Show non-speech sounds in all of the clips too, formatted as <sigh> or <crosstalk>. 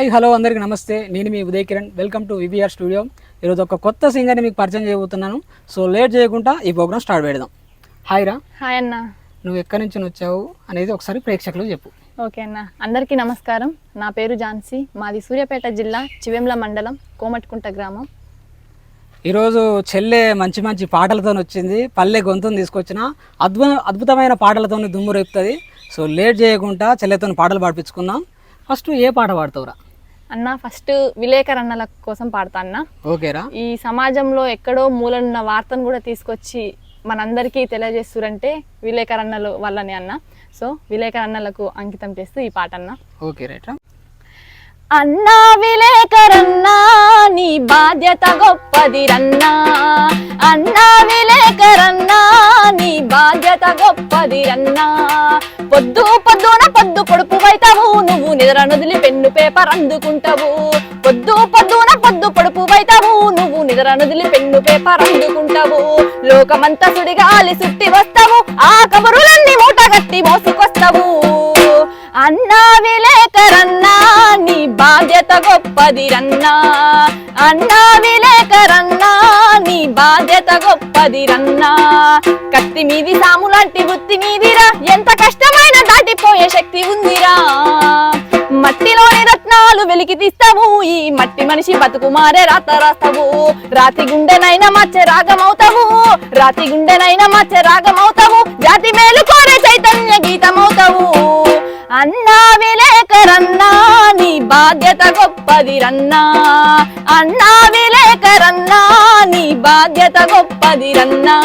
Hi hello అందరికీ నమస్తే. నేను మీ Uday Kiran. Welcome to VBR studio ఈరోజు ఒక కొత్త సింగర్ని మీకు పరిచయం చేయబోతున్నాను. సో లేట్ చేయకుండా ఈ ప్రోగ్రామ్ స్టార్ట్ పెడదాం. హాయ్ రా. హాయ్ అన్న. నువ్వు ఎక్కడి నుంచి వచ్చావు అనేది ఒకసారి ప్రేక్షకులకు చెప్పు. ఓకే అన్న. అందరికీ నమస్కారం. నా పేరు ఝాన్సీ. మాది సూర్యాపేట జిల్లా చివెంల మండలం కోమటికుంట గ్రామం. ఈరోజు చెల్లె మంచి మంచి పాటలతో వచ్చింది. పల్లె గొంతుని తీసుకొచ్చిన అద్భుత అద్భుతమైన పాటలతో దుమ్ము రేపుతుంది. సో లేట్ చేయకుండా చెల్లెతో పాటలు పాడిపించుకుందాం. ఫస్ట్ ఏ పాట పాడతావురా? అన్న ఫస్ట్ విలేకర్ అన్నల కోసం పాడతా అన్న ఓకేరా ఈ సమాజంలో ఎక్కడో మూలనున్న వార్తను కూడా తీసుకొచ్చి మనందరికీ తెలియజేస్తురంటే విలేకర్ అన్నలు వల్లనే అన్న. సో విలేకర్ అన్నలకు అంకితం చేస్తూ ఈ పాట అన్న ఓకే రైట్ అన్నా విలేకరన్నా నీ బాధ్యత గొప్పది రన్నా అన్నా విలేకరన్నా నీ బాధ్యత గొప్పది రన్నా పొద్దు పొద్దున పొద్దు పొడుపు వైతావు నువ్వు నిద్ర నదిలి పెన్ను పేపర్ అందుకుంటావు. పొద్దు పొద్దున పొద్దు పొడుపు వైతావు నువ్వు నిద్ర నదిలి పెన్ను పేపర్ అందుకుంటావు. లోకమంతా సుడిగాలి సుట్టి వస్తావు ఆ కబురులన్నీ మూటగట్టి మోసుకొస్తావు. అన్నా విలే బాధ్యత గొప్పది రన్నా అన్నా విలేకరన్నా నీ బాధ్యత గొప్పది రన్నా కత్తి మీది సాము లాంటి వృత్తి మీదిరా. ఎంత కష్టమైన దాటిపోయే శక్తి ఉందిరా. మట్టిలోని రత్నాలు వెలికి తీస్తావు. ఈ మట్టి మనిషి బతుకు మారే రాత రాస్తావు. రాతి గుండెనైనా మచ్చ రాగమవుతావు. రాతి గుండెనైనా మచ్చ రాగమవుతావు. జాతి మేలు కోరే చైతన్య గీతమవుతావు. అన్నా విలేకరన్నా బాధ్యత గొప్పది రన్నా అన్నా విలేకరన్నా నీ బాధ్యత గొప్పది రన్నా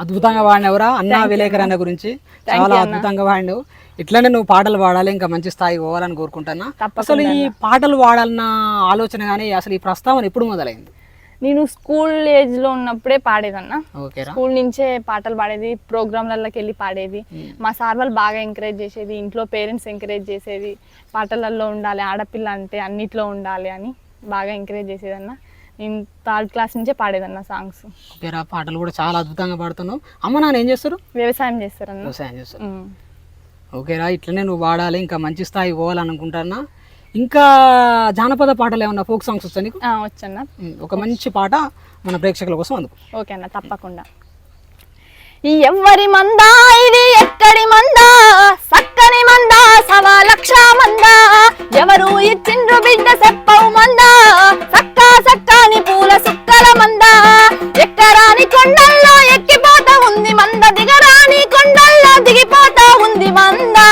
అద్భుతంగా వాడినవరా అన్నా విలేకర్ అన్న. గురించి? చాలా అద్భుతంగా వాడినావు ఇట్లనే నువ్వు పాటలు పాడాలి ఇంకా మంచి స్థాయి పోవాలని కోరుకుంటున్నా. అసలు ఈ పాటలు పాడాలన్న ఆలోచన కానీ అసలు ఈ ప్రస్తావన ఎప్పుడు మొదలైంది? నేను స్కూల్ ఏజ్లో ఉన్నప్పుడే పాడేదన్నా. స్కూల్ నుంచే పాటలు పాడేది ప్రోగ్రాంలలోకి వెళ్ళి పాడేది మా సార్ వాళ్ళు బాగా ఎంకరేజ్ చేసేది ఇంట్లో పేరెంట్స్ ఎంకరేజ్ చేసేది. పాటలలో ఉండాలి ఆడపిల్ల అంటే అన్నిట్లో ఉండాలి అని బాగా ఎంకరేజ్ చేసేదన్న. నేను థర్డ్ క్లాస్ నుంచే పాడేదన్న సాంగ్స్. ఓకేరా పాటలు కూడా చాలా అద్భుతంగా పాడుతున్నావు. అమ్మ నాన్న ఏం చేస్తారు? వ్యవసాయం చేస్తారన్న. వ్యవసాయం చేస్తారు. ఓకేరా ఇట్లనే నువ్వు పాడాలి ఇంకా మంచి స్థాయి పోవాలనుకుంటున్నా ఇంకా జానపద పాటలు ఏమన్నా ఫోక్ సాంగ్స్ వస్తాయి నీకు? వచ్చన్న. ఒక మంచి పాట మన ప్రేక్షకుల కోసం అందుకు. ఓకే అన్న తప్పకుండా. ఈ ఎవ్వరి మందా ఇది ఎక్కడి మందా? సక్కని మందా సవా లక్ష మందా? ఎవరు ఇచ్చిండ్రు బిడ్డ చెప్పవు మందా? సక్క సక్కని పూల సుక్కల మందా? ఎక్కరాని కొండల్లో ఎక్కిపోతా ఉంది మంద దిగరాని కొండల్లో దిగిపోతా ఉంది మందా?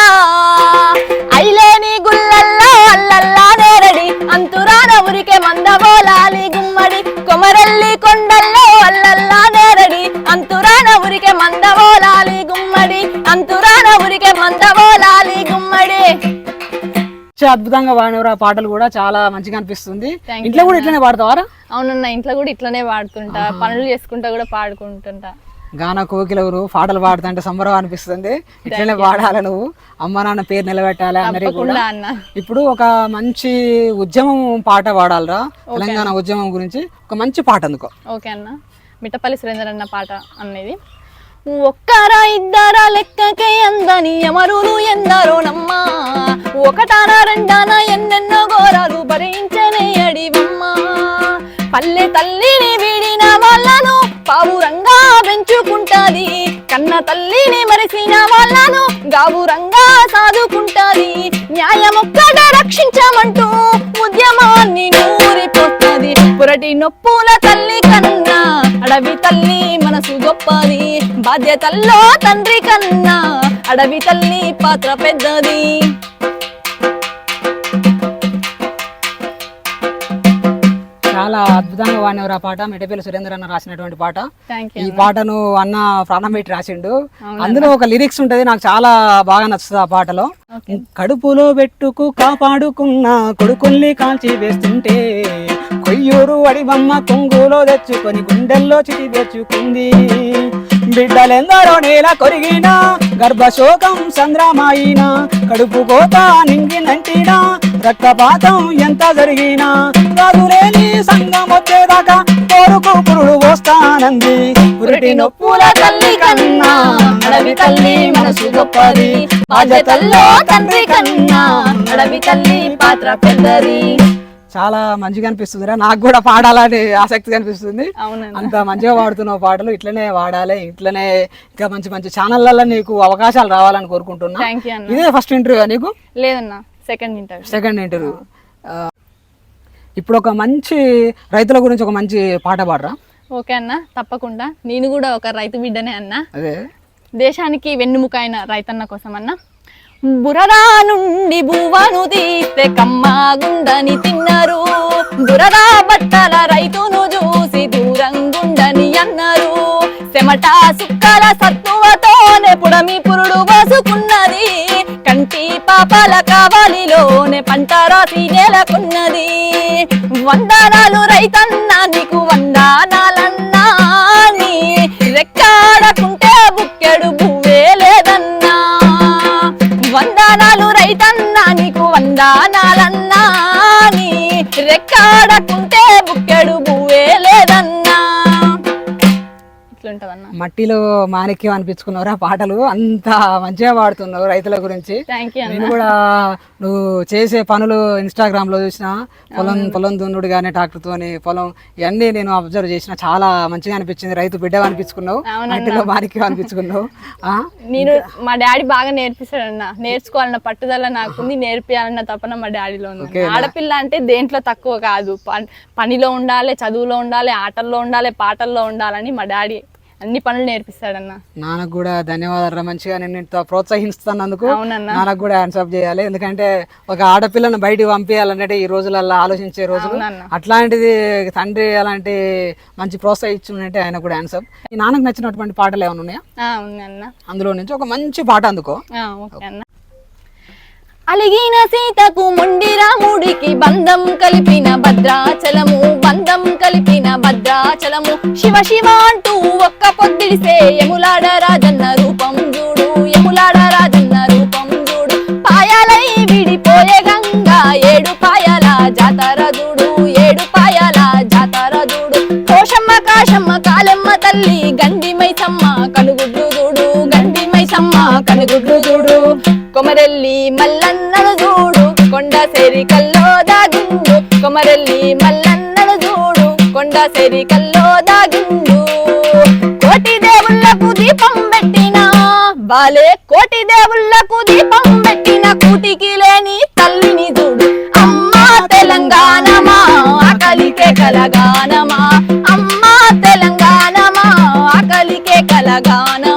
అద్భుతంగా పాడినవరా పాటలు కూడా చాలా మంచిగా అనిపిస్తుంది. ఇంట్లో కూడా ఇట్లనే పాడతావారా? అవునన్న ఇంట్లో కూడా ఇట్లనే పాడుతుంటా పనులు చేసుకుంటా కూడా పాడుకుంటుంటా. గాన కోకిలవరు పాటలు పాడుతుంటే సంబరం అనిపిస్తుంది? ఇట్లనే పాడాలి నువ్వు? అమ్మ నాన్న పేరు నిలబెట్టాలి అందరి కూడా? ఇప్పుడు ఒక మంచి ఉద్యమం పాట పాడాలిరా తెలంగాణ ఉద్యమం గురించి. ఒక మంచి పాట అందుకో. ఓకే అన్న. మిట్టపల్లి సురేందర్ అన్న పాట అనేది ఒక్కరా ఇద్దరా లెక్కకే అందని ఎమరులు ఎందరో నమ్మా. ఒకటానా రెండానా ఎన్నెన్నో ఘోరాలు భరించనే అడివమ్మ. పల్లె తల్లిని వీడిన వాళ్ళను పావురంగా పెంచుకుంటాది. కన్న తల్లిని మరిసిన వాళ్ళను గావురంగా సాదుకుంటాది. న్యాయమొక్కట రక్షించమంటూ ఉద్యమాన్ని నూరిపోతుంది. పురటి నొప్పుల తల్లి కన్న అడవి తల్లి మనసు గొప్పది బాధ్యతల్లో తండ్రి కన్నా అడవి తల్లి పాత్ర పెద్దది. చాలా అద్భుతంగా వాడినవరు ఆ పాట. మెటపల్లి సురేంద్ర అన్న రాసినటువంటి పాట. ఈ పాటను అన్న ప్రాణం పెట్టి రాసిండు. అందులో ఒక లిరిక్స్ ఉంటది నాకు చాలా బాగా నచ్చుతుంది ఆ పాటలో. కడుపులో పెట్టుకు కాపాడుకున్న కొడుకుల్ని కాల్చి వేస్తుంటే కొయ్యూరు అడివమ్మ కొంగులో తెచ్చుకొని గుండెల్లో చిటి తెచ్చుకుంది. బిడ్డలెందరో నేల కొరిగిన గర్భశోకం సంద్రమాయిన కడుపు కోత నింగినంటినా రక్తపాతం ఎంత జరిగినా రాజులేని సంఘం వచ్చేదాకా కోరుకు పురుడు వస్తానంది. పురిటి నొప్పుల తల్లి కన్నా అడవి తల్లి మనసు గొప్పది. బాధ్యతల్లో తండ్రి కన్నా నడవి తల్లి పాత్ర పెద్దది. చాలా మంచిగా అనిపిస్తుందిరా నాకు కూడా పాడాలని ఆసక్తి అనిపిస్తుంది అవునండి. అంత మంచిగా పాడుతున్నావు పాటలు. ఇట్లనే వాడాలి ఇట్లనే ఇంకా మంచి మంచి ఛానళ్ళల్లో నీకు అవకాశాలు రావాలని కోరుకుంటున్నా. ఇదే ఫస్ట్ ఇంటర్వ్యూ నీకు? లేదన్నా సెకండ్ ఇంటర్వ్యూ సెకండ్ ఇంటర్వ్యూ ఇప్పుడు ఒక మంచి రైతుల గురించి ఒక మంచి పాట పాడరా? ఓకే అన్న తప్పకుండా. నేను కూడా ఒక రైతు బిడ్డనే అన్న. అదే. దేశానికి వెన్నుముక అయిన రైతన్న కోసం అన్న బురదా నుండి భువను తీస్తే కమ్మా గుండని తిన్నారు. బురదా బట్టల రైతును చూసి దూరంగుండని అన్నారు. చెమట సుక్కల సత్తువతోనే పుడమి పురుడు వసుకున్నది. కంటి పాపాల కావాలిలోనే పంట రాసి నెలకున్నది. వందనాలు రైతన్న నీకు వందనాలన్నా రెక్కాడకుంటే బుక్కెడు భూవే తన్నా నీకు వందనాలన్నా నీ రెక్కాడకుంటే బుక్కెడు భూవే లేదన్నా. ఇట్లుంటదన్న. మట్టిలో మాణిక్యం అనిపించుకున్నావురా పాటలు? అంత మంచిగా పాడుతున్నావు రైతుల గురించి. థ్యాంక్ యూ అన్న. నేను కూడా నువ్వు చేసే పనులు ఇన్స్టాగ్రామ్లో చూసిన పొలం పొలం దున్నుడు కానీ ట్రాక్టర్ తోని పొలం ఇవన్నీ నేను అబ్జర్వ్ చేసిన. చాలా మంచిగా అనిపించింది. రైతు బిడ్డ అనిపించుకున్నావు. మట్టిలో మాణిక్యం అనిపించుకున్నావు. ఆ? నేను మా డాడీ బాగా నేర్పిస్తాడన్న. నేర్చుకోవాలన్న పట్టుదల నాకుంది. నేర్పియాలన్న తపన మా డాడీలో ఉంది. ఆడపిల్ల అంటే దేంట్లో తక్కువ కాదు. పనిలో ఉండాలి చదువులో ఉండాలి ఆటల్లో ఉండాలి పాటల్లో ఉండాలని మా డాడీ అన్ని పనులు నేర్పిస్తాడన్న. నాన్నకు కూడా ధన్యవాదాలు మంచిగా. నేను ఇంత ప్రోత్సహిస్తున్నందుకు అవునన్న. నాన్నకు కూడా హ్యాండ్సప్ చేయాలి. ఎందుకంటే ఒక ఆడపిల్లను బయటికి పంపించాలంటే ఈ రోజులలో ఆలోచించే రోజులు. అవునన్న. అట్లాంటిది తండ్రి అలాంటి మంచి ప్రోత్సహించుంటే ఆయన కూడా హ్యాండ్సప్ ఈ నాన్నకు నచ్చినటువంటి పాటలు ఏమైనా ఉన్నాయా? ఆ, అందులో నుంచి ఒక మంచి పాట అందుకో. ఆ, ఓకే అన్న. అలిగిన సీతకు మొండి రాముడికి బంధం కలిపిన భద్రాచలము బంధం కలిపిన భద్రాచలము శివ శివ అంటూ ఒక్క పొద్దిడిసే యములాడ రాజన్న రూపం చూడు. యములాడ రాజన్న రూపం చూడు. పాయాలై విడిపోయే గంగా ఏడు పాయాల జాతర చూడు. ఏడు పాయాల జాతర చూడు. కోశమ్మ కాశమ్మ కాలమ్మ తల్లి గండిమై మైసమ్మ కనుగుడ్లు చూడు. గండిమై సమ్మ కనుగుడ్లు చూడు. కొమరెల్లి మల్లన్నను చూడు. కొండ సేరి కల్లో దాగిండు. కొమరెల్లి మల్ల చూడు కొండ దాగిండు. కోటి దేవుళ్ళకు దీపం పెట్టిన బాలే కోటి దేవుళ్ళకు దీపం పెట్టిన కూటికి లేని తల్లిని చూడు. అమ్మా తెలంగాణమా ఆకలికే కలగానమా. అమ్మా తెలంగాణమా ఆకలికే కలగానమా.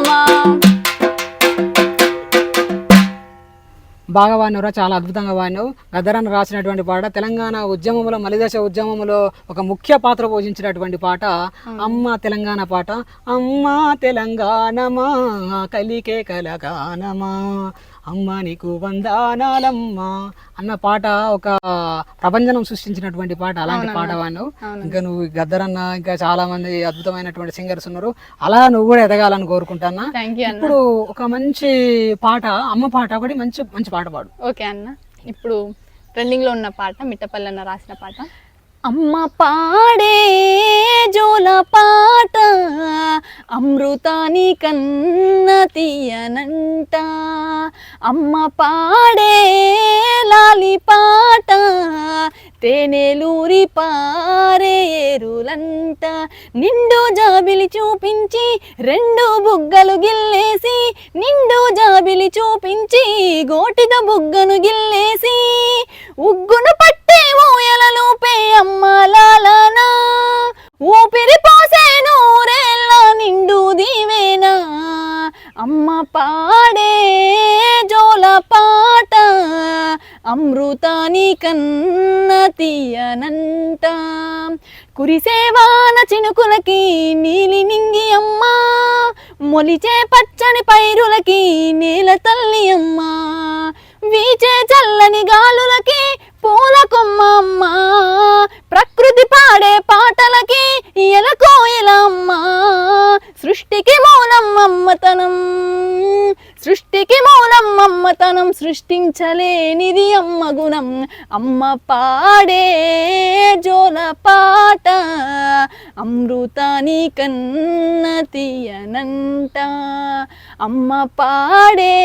బాగా వాడినవరా చాలా అద్భుతంగా వాడినావు. గద్దరన్న రాసినటువంటి పాట తెలంగాణ ఉద్యమంలో మలిదశ ఉద్యమంలో ఒక ముఖ్య పాత్ర పోషించినటువంటి పాట అమ్మ తెలంగాణ పాట. అమ్మ తెలంగాణమా కలికే కలగానమా. అమ్మ నీకు వందానాలమ్మా అన్న పాట ఒక ప్రపంచం సృష్టించినటువంటి పాట అలాంటి పాట వాడినావు ఇంకా నువ్వు గద్దరన్న ఇంకా చాలా మంది అద్భుతమైనటువంటి సింగర్స్ ఉన్నారు. అలా నువ్వు కూడా ఎదగాలని కోరుకుంటానా ఇప్పుడు ఒక మంచి పాట అమ్మ పాట ఒకటి మంచి మంచి పాట పాడు. ఓకే అన్న. ఇప్పుడు ట్రెండింగ్లో ఉన్న పాట మిట్టపల్లి అన్న రాసిన పాట. అమ్మ పాడే జోల పాట అమృతాని కన్న తీయనంట. అమ్మ పాడే లాలి పాట తేనెలూరి పారే ఏరులంట. నిండు జాబిలి చూపించి రెండు బుగ్గలు గిల్లేసి నిండు జాబిలి చూపించి గోటిద బుగ్గను గిల్లేసి ఉగ్గును పట్టి అమృతాని కన్న తీయనంట. కురిసేవాన చినుకులకి నీలి నింగి అమ్మ. మొలిచే పచ్చని పైరులకి నేల తల్లి అమ్మ. వీచే చల్లని గాలులకి పూల కొమ్మమ్మ ప్రకృతి పాడే పాటలకి ఎలకో అమ్మ సృష్టికి మూలం అమ్మతనం సృష్టికి మూలం అమ్మతనం సృష్టించలేనిది అమ్మ గుణం. అమ్మ పాడే జోల పాట. అమృతాని కన్న తీయనంట. అమ్మ పాడే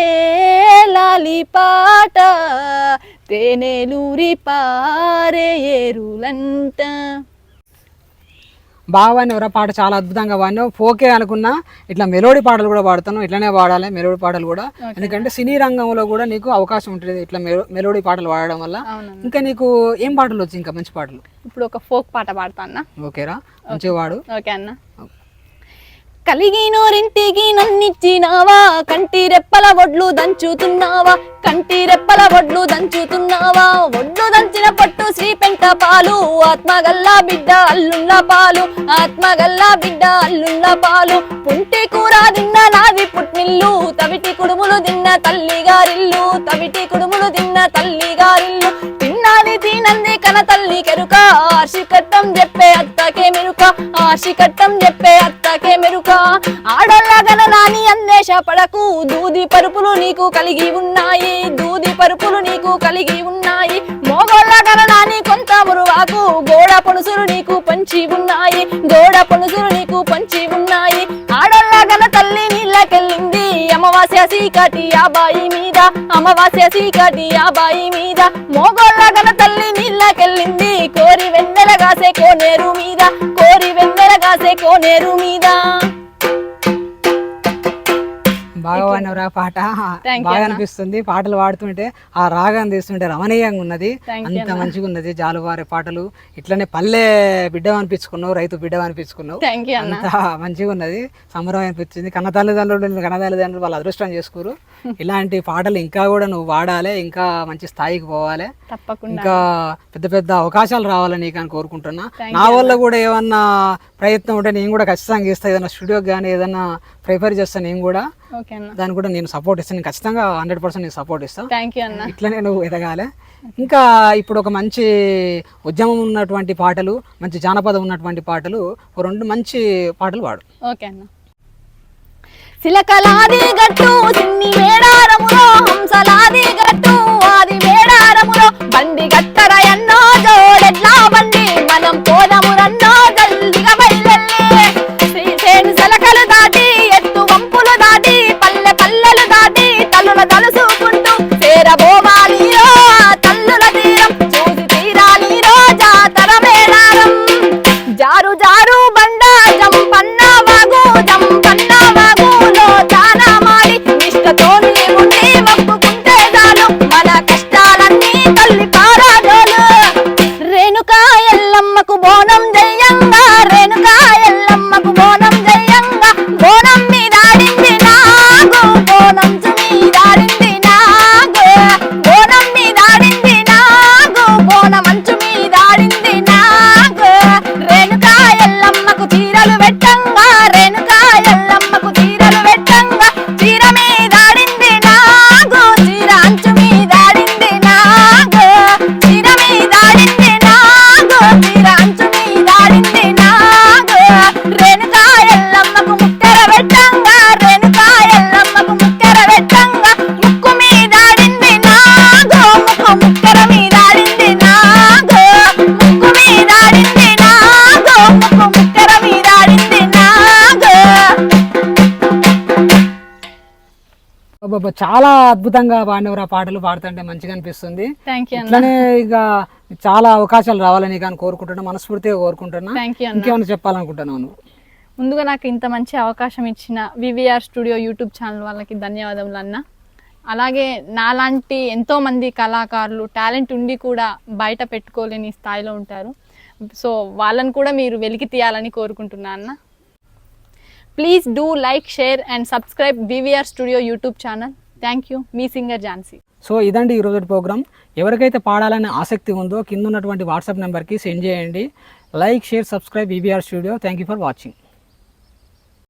లాలి పాట తేనెలూరి పారే ఏరులంట. బాగా వాడినవరా పాట చాలా అద్భుతంగా వాడినావు ఫోకే అనుకున్నా ఇట్లా మెలోడీ పాటలు కూడా పాడతాను ఇట్లానే పాడాలి మెలోడీ పాటలు కూడా. ఎందుకంటే సినీ రంగంలో కూడా నీకు అవకాశం ఉంటుంది ఇట్లా మెలో- మెలోడీ పాటలు పాడడం వల్ల. ఇంకా నీకు ఏం పాటలు వచ్చి ఇంకా మంచి పాటలు? ఇప్పుడు ఒక ఫోక్ పాట పాడతా అన్న. ఓకేరా మంచిగా వాడు ఓకే అన్న. కలిగినోరింటికి నన్నిచ్చినావా కంటి రెప్పల ఒడ్లు దంచుతున్నావా? కంటి రెప్పల ఒడ్లు దంచుతున్నావా? ఒడ్లు దంచిన పట్టు శ్రీ పెంట పాలు ఆత్మగల్లా బిడ్డ అల్లుళ్ళ పాలు ఆత్మగల్లా బిడ్డ అల్లుళ్ళ పాలు. పుంటి కూర తిన్న నాది పుట్టిల్లు తవిటి కుడుములు తిన్న తల్లి గారిల్లు తవిటి కుడుములు తిన్న తల్లి గారిల్లు తినంది కన తల్లి కెరుక. ఆర్షికట్టం చెప్పే అత్తకే మెరుక. ఆర్షికట్టం చెప్పే అత్తకే మెరుక. ఆడోళ్ళ గణనాని అందేశ పడకు. దూది పరుపులు నీకు కలిగి ఉన్నాయి. దూది పరుపులు నీకు కలిగి ఉన్నాయి. మోగోళ్ళ నాని కొంత మురువాకు గోడ పొనుసులు నీకు పంచి ఉన్నాయి. గోడ పొనుసులు నీకు పంచి ఉన్నాయి. ఆడ చీకటి సీకటి బాయి మీద అమావాస్య సీకటి బాయి మీద. మోగోళ్ళ గణ తల్లి నీళ్ళకెళ్ళింది కోరి వెన్నెల కాసే కోనేరు మీద కోరి వెన్నెల కాసే కోనేరు మీద. బాగా వాడినవరా పాట? బాగా. అనిపిస్తుంది. పాటలు పాడుతుంటే ఆ రాగం తీస్తుంటే రమణీయంగా ఉన్నది. అంత మంచిగా ఉన్నది జాలువారి పాటలు. ఇట్లనే పల్లె బిడ్డ అనిపించుకున్నావు రైతు బిడ్డ అనిపించుకున్నావు అంత మంచిగా ఉన్నది. సంబరం అనిపించింది. కన్న తల్లిదండ్రులు కన్న తల్లిదండ్రులు వాళ్ళు అదృష్టం చేసుకోరు. <laughs> ఇలాంటి పాటలు ఇంకా కూడా నువ్వు వాడాలి ఇంకా మంచి స్థాయికి పోవాలి. ఇంకా పెద్ద పెద్ద అవకాశాలు రావాలని నీకు అని కోరుకుంటున్నా. నా వల్ల కూడా ఏమన్నా ప్రయత్నం ఉంటే నేను కూడా ఖచ్చితంగా ఇస్తా ఏదైనా స్టూడియోకి కానీ ఏదైనా ప్రిపేర్ చేస్తాను నేను కూడా. దానికి కూడా నేను సపోర్ట్ ఇస్తాను నేను ఖచ్చితంగా హండ్రెడ్ పర్సెంట్ నీకు సపోర్ట్ ఇస్తాను థ్యాంక్ యూ అన్న. ఇట్లనే నువ్వు ఎదగాలి. ఇంకా ఇప్పుడు ఒక మంచి ఉద్యమం ఉన్నటువంటి పాటలు మంచి జానపదం ఉన్నటువంటి పాటలు రెండు మంచి పాటలు పాడు. ఓకే అన్న. సిలకలాది గట్టు సిన్ని మేడారములో హంసలాది గట్టు. దాటి ఎత్తు వంపులు దాటి పల్లె పల్లెలు దాటి తల్లుల తలుసుకుంటూ చేరబోవాలిరో తల్లుల తీరం. చూసి తీరాలిరో జాతర మేడారం జారు జారు చాలా అద్భుతంగా పాడినవరా పాటలు పాడుతుంటే మంచిగా అనిపిస్తుంది. ఇట్లనే ఇక చాలా అవకాశాలు రావాలని కానీ కోరుకుంటున్నా మనస్ఫూర్తిగా కోరుకుంటున్నా. ఇంకేమైనా చెప్పాలనుకుంటున్నావు నువ్వు? ముందుగా నాకు ఇంత మంచి అవకాశం ఇచ్చిన వివిఆర్ స్టూడియో యూట్యూబ్ ఛానల్ వాళ్ళకి ధన్యవాదములు అన్న. అలాగే నాలాంటి ఎంతో మంది కళాకారులు టాలెంట్ ఉండి కూడా బయట పెట్టుకోలేని స్థాయిలో ఉంటారు. సో వాళ్ళని కూడా మీరు వెలికి తీయాలని కోరుకుంటున్నా అన్న. Please do like share and subscribe BVR studio YouTube channel thank you me singer Jhansi so ఇదండి ఈ రోజు ప్రోగ్రామ్ ఎవరికైతే పాడాలనే ఆసక్తి ఉందో కింద ఉన్నటువంటి వాట్సాప్ నెంబర్కి సెండ్ చేయండి. Like share subscribe EBR studio thank you for watching